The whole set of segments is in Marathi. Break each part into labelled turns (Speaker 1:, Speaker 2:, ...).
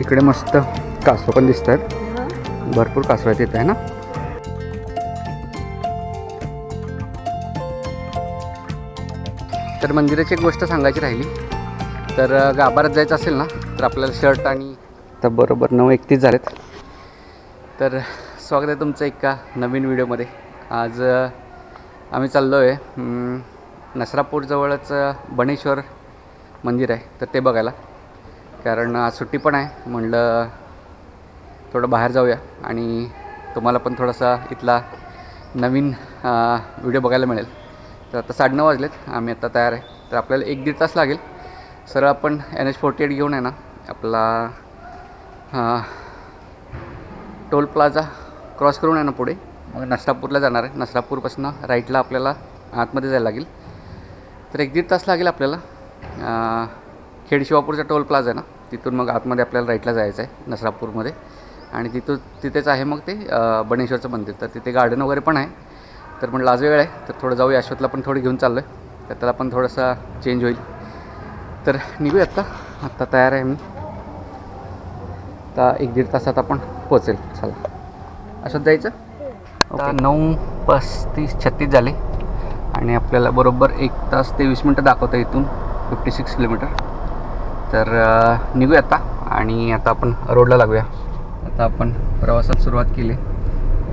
Speaker 1: इकडे मस्त कासव पण दिसत आहेत भरपूर कासव आहेत इथे आहे ना? तर मंदिराची एक गोष्ट सांगायची राहिली. तर गाभारात गाभाऱ्यात जायचं असेल ना तर आपल्याला शर्ट आणि तर बरोबर नऊ एकतीस झालेत. तर स्वागत आहे तुमचं एका नवीन व्हिडिओमध्ये. आज आम्ही चाललो आहे नसरापूरजवळच बणेश्वर बनेश्वर मंदिर आहे. तर ते बघायला. कारण आज सुट्टी पण आहे. म्हणलं थोडं बाहेर जाऊया आणि तुम्हाला पण थोडासा इथला नवीन व्हिडिओ बघायला मिळेल. तर आता साडेनऊ वाजलेत. आम्ही आता तयार आहे. तर आपल्याला एक दीड तास लागेल. सरळ आपण एन एच फोर्टी एट घेऊन आहे ना आपला टोल प्लाझा क्रॉस करून आहे ना पुढे. मग नसरापूरला जाणार आहे. नसरापूरपासून राईटला आपल्याला आतमध्ये जायला लागेल. तर एक दीड तास लागेल आपल्याला. खेड शिवापूरचा टोल प्लाझा आहे ना तिथून मग आतमध्ये आपल्याला राईटला जायचं आहे नसरापूरमध्ये. आणि तिथून तिथेच आहे मग ते बनेश्वरचं मंदिर. तर तिथे गार्डन वगैरे पण आहे. तर म्हटलं आज वेळ आहे तर थोडं जाऊया. अश्वतला पण थोडं घेऊन चाललो आहे तर त्याला पण थोडासा चेंज होईल. तर निघूया आत्ता आत्ता तयार आहे मी. आता एक दीड तासात आपण पोचेल चला. असंच जायचं? आता नऊ पस्तीस छत्तीस झाले. आणि आपल्याला बरोबर एक तास ते वीस मिनटं दाखवतं इथून. Fifty six kilometre. तर निघूया आता आणि आता आपण रोडला लागूया. आता आपण प्रवासात सुरुवात केली.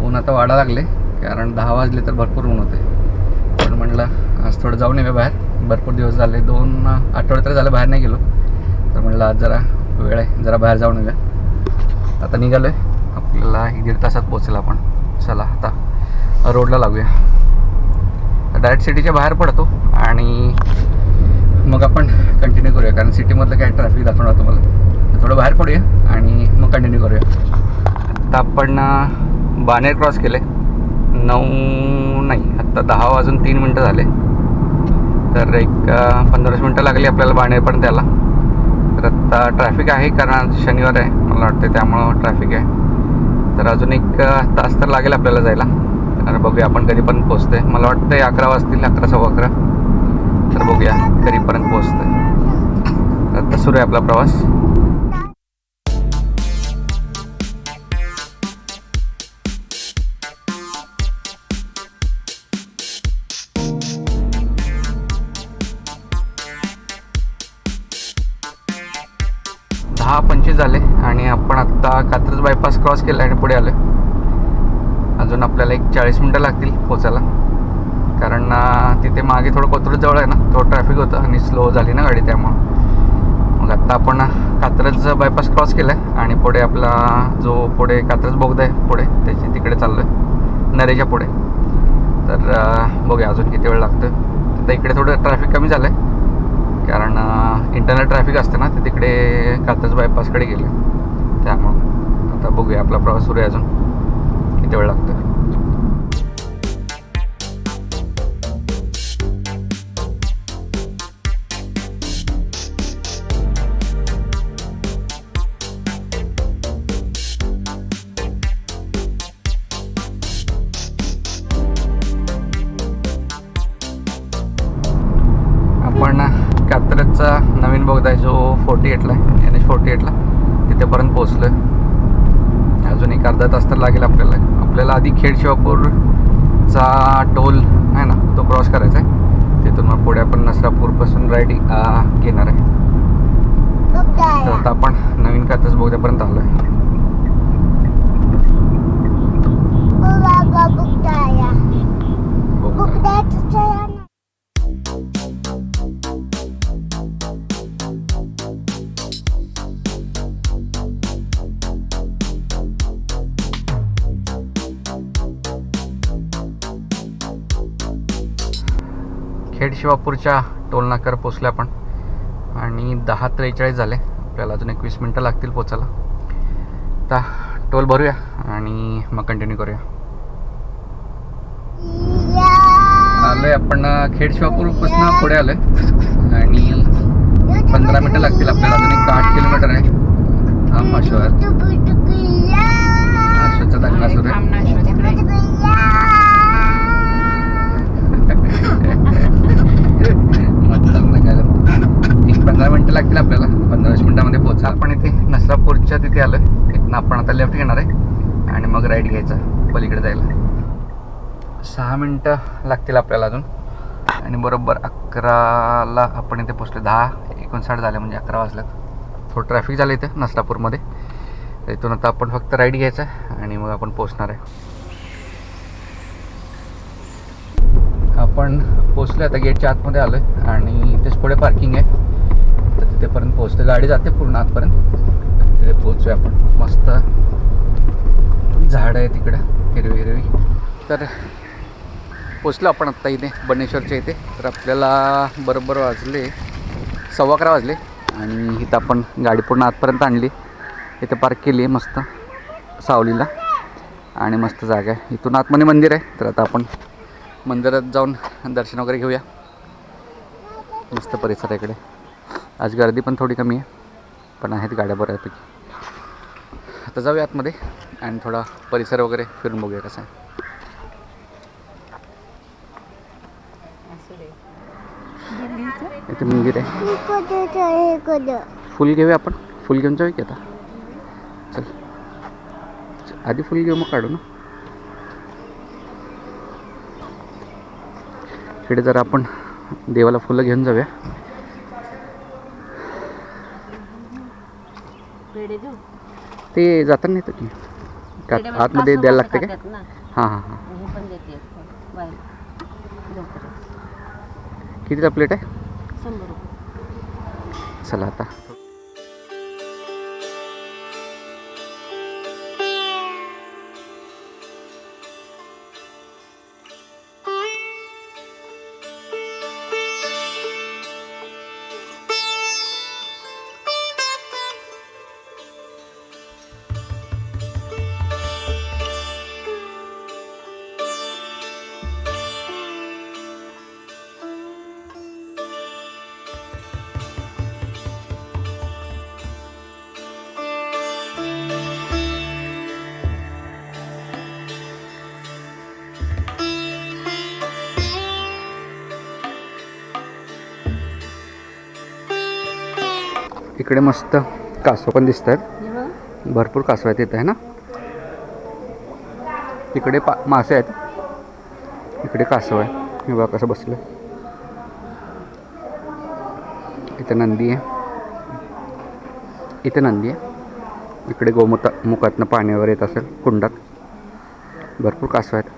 Speaker 1: ऊन आता वाढा लागले कारण दहा वाजले तर भरपूर ऊन होते. पण म्हटलं आज थोडं जाऊन येऊया बाहेर. भरपूर दिवस झाले दोन आठवडे तर झालं बाहेर नाही गेलो. तर म्हटलं आज जरा वेळ आहे जरा बाहेर जाऊन येऊया. आता निघालो आहे आपल्याला एक दीड तासात पोचेल आपण. चला आता रोडला लागूया. डायरेक्ट सिटीच्या बाहेर पडतो आणि मग आपण कंटिन्यू करूया कारण सिटीमधलं काय ट्रॅफिक दाखवणार तुम्हाला? थोडं बाहेर पडूया आणि मग कंटिन्यू करूया. आता आपण बानेर बाणेर क्रॉस केले नऊ नाही आत्ता दहा वाजून तीन मिनटं झाले. तर एक पंधराशे मिनटं लागली आपल्याला बाणेरपर्यंत द्यायला तर आत्ता ट्रॅफिक आहे कारण शनिवार आहे मला वाटतं त्यामुळं ट्रॅफिक आहे. तर अजून एक तास तर लागेल आपल्याला जायला. तर बघूया आपण कधीपर्यंत पोहोचतोय. मला वाटतं अकरा वाजतील अकरा सव्वा अकरा. तर बघूया कधीपर्यंत सुरू आहे आपला प्रवास. दहा पंचवीस झाले आणि आपण आत्ता कात्रज बायपास क्रॉस केला आणि पुढे आलो अजून आपल्याला एक चाळीस मिनटं लागतील पोचायला. कारण तिथे मागे थोडं कोथरूड जवळ आहे ना थोडं ट्रॅफिक होतं आणि स्लो झाली ना गाडी त्यामुळं. मग आत्ता आपण कात्रज बायपास क्रॉस केला आहे आणि पुढे आपला जो पुढे कात्रज बोगदा आहे पुढे त्याची तिकडे चाललो आहे नरेच्या पुढे. तर बघूया अजून किती वेळ लागतो आता इकडे थोडं ट्रॅफिक कमी झालं आहे कारण इंटरनल ट्रॅफिक असतं ना ते तिकडे कात्रज बायपासकडे गेले त्यामुळं. आता बघूया आपला प्रवास सुरू आहे अजून. किती वेळ लागतो फोर्टी एटला आहे. एन एच फोर्टी एटला तिथेपर्यंत पोहोचलो आहे अजून एक अर्धा तास तर लागेल आपल्याला. आपल्याला आधी खेड शिवापूरचा टोल आहे ना तो क्रॉस करायचा आहे. तिथून मग पुढे आपण नसरापूरपासून राईड घेणार आहे. तर आता आपण नवीन कात्रज बोगद्यापर्यंत आलो आहे शिवापूरच्या टोल पोचले आपण. आणि दहा त्रेचाळीस झाले. आपल्याला अजून एकवीस मिनटं लागतील पोचायला. आता टोल भरूया आणि मग कंटिन्यू करूया. आलोय आपण खेड शिवापूरपासून पुढे आलोय. आणि पंधरा मिनटं लागतील आपल्याला. अजून एक आठ किलोमीटर आहे. थांब अशोक अशोकचा दंगा सुरू आहे. एक पंधरा मिनटं लागतील आपल्याला. पंधरा वीस मिनटामध्ये पोहोचा. आपण इथे नसरापूरच्या तिथे आलो आहे इथनं आपण आता लेफ्ट घेणार आहे. आणि मग राईट घ्यायचा. पलीकडे जायला. सहा मिनटं लागतील आपल्याला अजून. आणि बरोबर अकराला आपण इथे पोचलो दहा एकोणसाठ झाले म्हणजे अकरा वाजल्यात थोडं ट्रॅफिक झालं इथे नसरापूरमध्ये. इथून आता आपण फक्त राईट घ्यायचा आहे आणि मग आपण पोचणार आहे. आपण पोचलो आता गेटच्या आतमध्ये आलो आहे आणि इथेच पुढे पार्किंग आहे. तिथेपर्यंत पोहोचते गाडी जाते पूर्ण आतपर्यंत. तिथे पोहोचूया आपण. मस्त झाडं आहे तिकडं हिरवी हिरवी तर पोचलो आपण आत्ता इथे बनेश्वरच्या इथे. तर आपल्याला बरोबर वाजले सव्वा अकरा वाजले. आणि इथं आपण गाडी पूर्ण आतपर्यंत आणली. इथं पार्क केली आहे मस्त सावलीला. आणि मस्त जागा आहे. इथून आतमध्ये मंदिर आहे. तर आता आपण मंदिरात जाऊन दर्शन वगैरे घेऊया. मस्त परिसर इकडे. आज गर्दी पण थोडी कमी आहे पण आहेत गाड्या बऱ्यापैकी. आता जाऊया आतमध्ये आणि थोडा परिसर वगैरे फिरून बघूया कसा आहे. इथे मंदिर आहे फुल घेऊया आपण. फुल घेऊन जाऊया की आता? चल. आधी फुल घेऊ मग काढू ना. इकडे जरा आपण देवाला फुलं घेऊन जाऊया. ते जाताना येतं की. का आतमध्ये द्यायला लागते काय हां हां हां. कितीचा प्लेट आहे? चला आता. इकडे मस्त कासव पण दिसत आहेत भरपूर कासव आहेत इथे आहे ना? इकडे पा मासे आहेत. इकडे कासव आहे. हे बघा कसं बसलं इथे नंदी आहे. इथे नंदी आहे. इकडे गोमुता मुखातनं पाणी वगैरे येत असेल कुंडात. भरपूर कासव आहेत.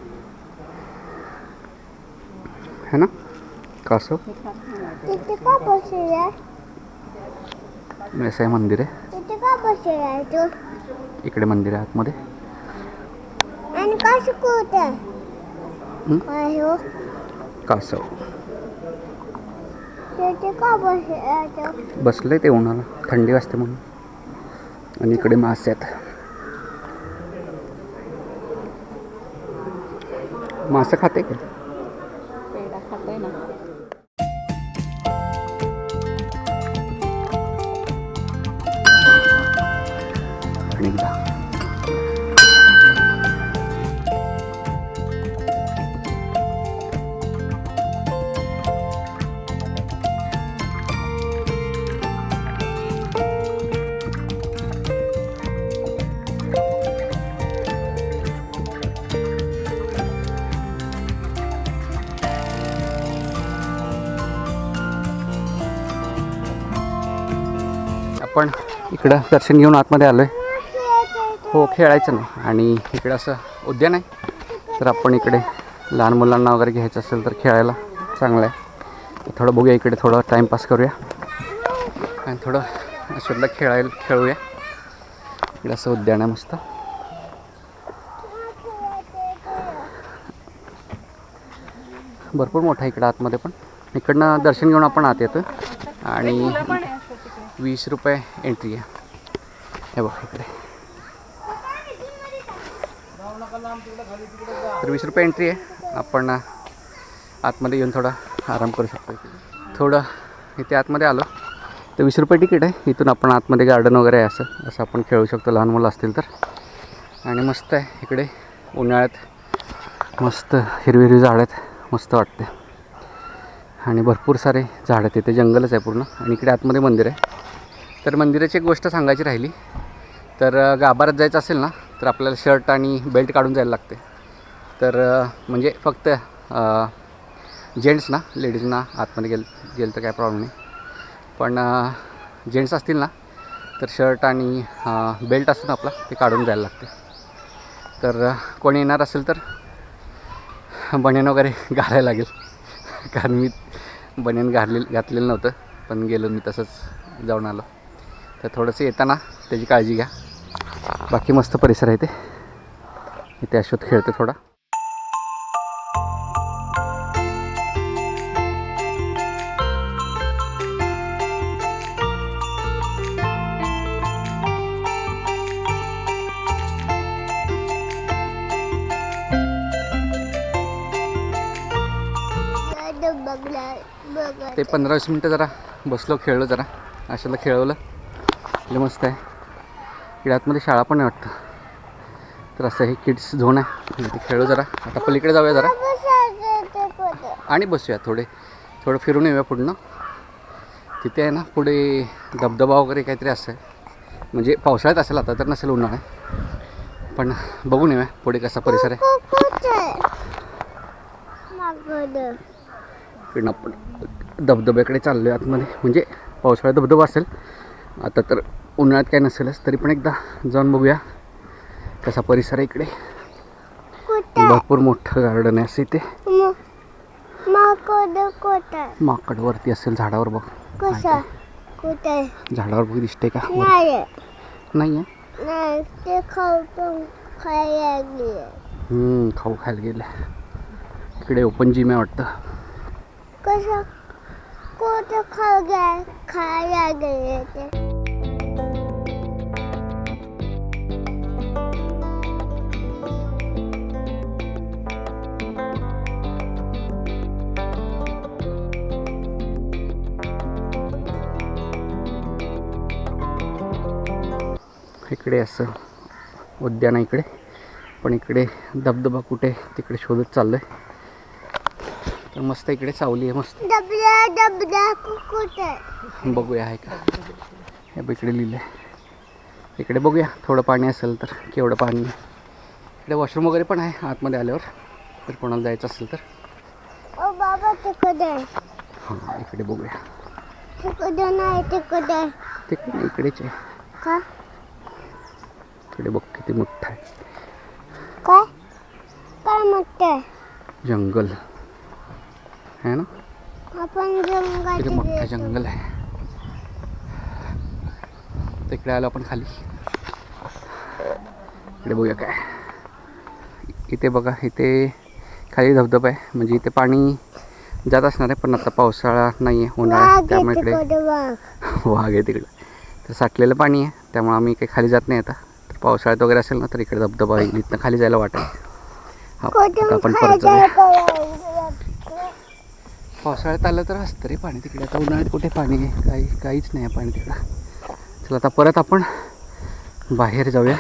Speaker 1: है ना? कासव. आहे मंदिर आहे. इकडे मंदिर आहे आतमध्ये.
Speaker 2: आणि का शिकवते
Speaker 1: हं?
Speaker 2: काय हो.
Speaker 1: कासव
Speaker 2: बसलंय ते
Speaker 1: उन्हाला. थंडी वाजते म्हणून. आणि इकडे मासे आहेत. मासे खाते का? आणि एकदा आपण इकडं दर्शन घेऊन आतमध्ये आलो आहे हो खेळायचं नाही. आणि इकडे असं उद्यान आहे. तर आपण इकडे लहान मुलांना वगैरे घ्यायचं असेल तर खेळायला चांगलं आहे. थोडं बघूया इकडे थोडं टाईमपास करूया. आणि थोडं सुद्धा खेळायला खेळूया. इकडे असं उद्यान आहे मस्त. भरपूर मोठा इकडं आतमध्ये पण. इकडनं दर्शन घेऊन आपण आत येतो आणि वीस रुपये एंट्री आहे. हे बघ इकडे. तर वीस रुपये एंट्री आहे? आपण आतमध्ये येऊन थोडा आराम करू शकतो थोडं इथे आतमध्ये आलो. तर वीस रुपये तिकीट आहे. इथून आपण आतमध्ये गार्डन वगैरे आहे असं. असं आपण खेळू शकतो. लहान मुलं असतील तर. आणि मस्त आहे. इकडे उन्हाळ्यात मस्त हिरवी हिरवी झाडं आहेत. मस्त वाटते आणि भरपूर सारे झाडं आहेत. इथे जंगलच आहे पूर्ण. आणि इकडे आतमध्ये मंदिर आहे. तर मंदिराची एक गोष्ट सांगायची राहिली. तर गाभाऱ्यात जायचं असेल ना तर आपल्याला शर्ट आणि बेल्ट काढून जायला लागते. तर म्हणजे फक्त जेंट्स ना लेडीजना आतमध्ये गेल गेलं तर काय प्रॉब्लेम नाही. पण जेंट्स असतील ना तर शर्ट आणि बेल्ट असतो ना आपला ते काढून जायला लागते. तर कोणी येणार असेल तर बनियन वगैरे घालायला लागेल. कारण मी बनियन घातले घातलेलं नव्हतं पण गेलो मी तसंच जाऊन आलो. तर थोडंसं येताना त्याची काळजी घ्या. बाकी मस्त परिसर आहे ते. इथे अश्वत खेळतो थोडा. ते पंधरा वीस मिनटं जरा बसलो खेळलो जरा. अशाला खेळवलं. मस्त आहे. इकडे आतमध्ये शाळा पण आहे वाटतं. तर असं हे किड्स झोन आहे. इथे खेळू जरा. आता पलीकडे जाऊया जरा. आणि बसूया थोडे. थोडं फिरून येऊया पुढनं. तिथे आहे ना पुढे धबधबा वगैरे काहीतरी असं आहे म्हणजे पावसाळ्यात असेल आता तर नसेल उन्हाळ्यात पण बघून येऊया पुढे कसा परिसर आहे. इकडनं आपण धबधब्याकडे चाललो आहे आतमध्ये. म्हणजे पावसाळ्यात धबधबा असेल. आता तर उन्हाळ्यात काय नसेलच तरी पण एकदा जाऊन बघूया. कसा परिसर आहे इकडे. भरपूर मोठं गार्डन आहे असं इथे.
Speaker 2: माकड
Speaker 1: वरती असेल झाडावर बघ. झाडावर बघ दिसते का?
Speaker 2: नाही
Speaker 1: आहे.
Speaker 2: खाऊ खायला गेले.
Speaker 1: इकडे ओपन जिम आहे वाटतं.
Speaker 2: कसं? कुठं खाऊ घ्या खायला गेले ते?
Speaker 1: इकडे असं उद्यान आहे इकडे. पण इकडे धबधबा कुठे तिकडे शोधत चाललो आहे तर मस्त इकडे सावली आहे मस्त. बघूया आहे का? हे इकडे लिहिलं आहे इकडे बघूया थोडं पाणी असेल तर केवढं पाणी. इकडे वॉशरूम वगैरे पण आहे आतमध्ये आल्यावर. तर कोणाला जायचं असेल तर.
Speaker 2: ओ बाबा तिकडे.
Speaker 1: हां इकडे बघूया.
Speaker 2: तिकडे नाही तिकडे.
Speaker 1: तिकडे नाही, इकडेच आहे. इकडे बघ किती मोठं आहे.
Speaker 2: काय? काय म्हणते
Speaker 1: जंगल. आहे ना?
Speaker 2: आपण
Speaker 1: किती मोठं जंगल आहे. तिकडे आलो आपण खाली. इकडे बघूया काय. इथे बघा इथे खाली धबधबा आहे. म्हणजे इथे पाणी जात असणार आहे पण आता पावसाळा नाही आहे. उन्हाळा आहे, त्यामुळे
Speaker 2: आहे
Speaker 1: इकडे
Speaker 2: वाघ
Speaker 1: आहे तिकडे. तर साठलेलं पाणी आहे त्यामुळे आम्ही काही खाली जात नाही आता. पावसाळ्यात वगैरे असेल ना तर इकडे धबधबा येईल इथनं खाली जायला वाटेल. हा आपण परत जाऊया. पावसाळ्यात आलं तर असतं रे पाणी तिकडे. आता उन्हाळ्यात कुठे पाणी आहे? काही काहीच नाही आहे पाणी तिकडं. चला आता परत आपण बाहेर जाऊया.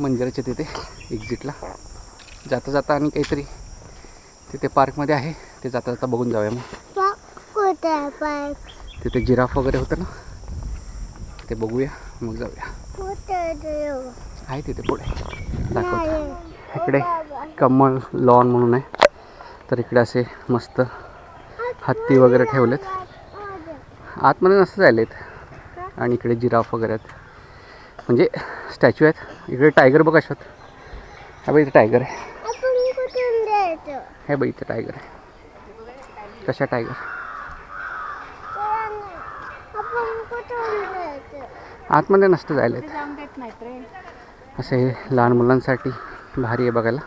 Speaker 1: मंदिराच्या तिथे एक्झिटला जाता जाता आणि काहीतरी तिथे पार्कमध्ये आहे. ते जाता जाता बघून जाऊया मग. तिथे जिराफ वगैरे होतं ना? ते बघूया. मग जाऊया.
Speaker 2: आहे
Speaker 1: तिथे पुढे. दाखवतो. इकडे कमळ लॉन म्हणून आहे. तर इकडे असे मस्त हत्ती वगैरे ठेवलेत. आतमध्ये नसतं जायलेत आणि इकडे जिराफ वगैरे आहेत. म्हणजे स्टॅच्यू आहेत. इकडे टायगर बघ अशात. हा बाई इथे टायगर आहे. हे बाई इथे टायगर आहे. कशा टायगर आतमध्ये नसतं
Speaker 3: देत नाहीत रे
Speaker 1: असे लहान मुलांसाठी भारी आहे बघायला.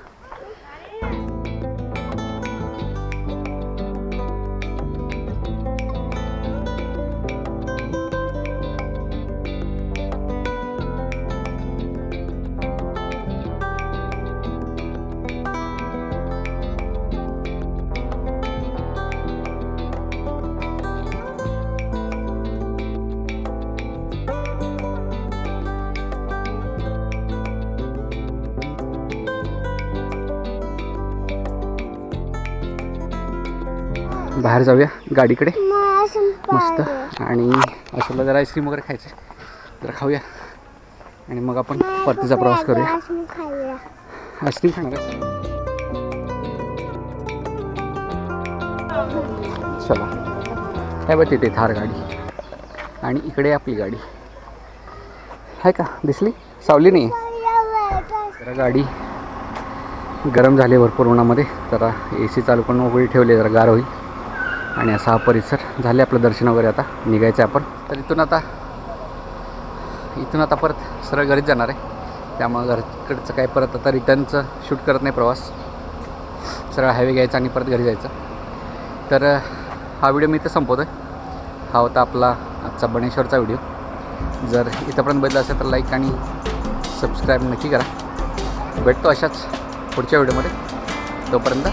Speaker 1: बाहेर जाऊया गाडीकडे. मस्त. आणि अशाला जरा आईस्क्रीम वगैरे खायचं जरा खाऊया. आणि मग आपण परतीचा प्रवास करूया. आईस्क्रीम खाणार? चला. काय बघ तिथे थार गाडी. आणि इकडे आपली गाडी. आहे का? दिसली? सावली नाही जरा गाडी गरम झाली भरपूर उन्हामध्ये. जरा ए सी चालू करून उघडी ठेवली जरा गार होईल. आणि असा हा परिसर झाले आपलं दर्शन वगैरे आता. निघायचं आपण. तर इथून आता इथून आता परत सरळ घरीच जाणार आहे. त्यामुळे घरकडचं काय परत आता रिटर्नचं शूट करत नाही प्रवास. सरळ हायवे घ्यायचा आणि परत घरी जायचं. तर हा व्हिडिओ मी इथं संपवतो आहे हा होता आपला आजचा बनेश्वरचा व्हिडिओ. जर इथंपर्यंत बदला असेल तर लाईक आणि सबस्क्राईब नक्की करा. भेटतो अशाच पुढच्या व्हिडिओमध्ये. तोपर्यंत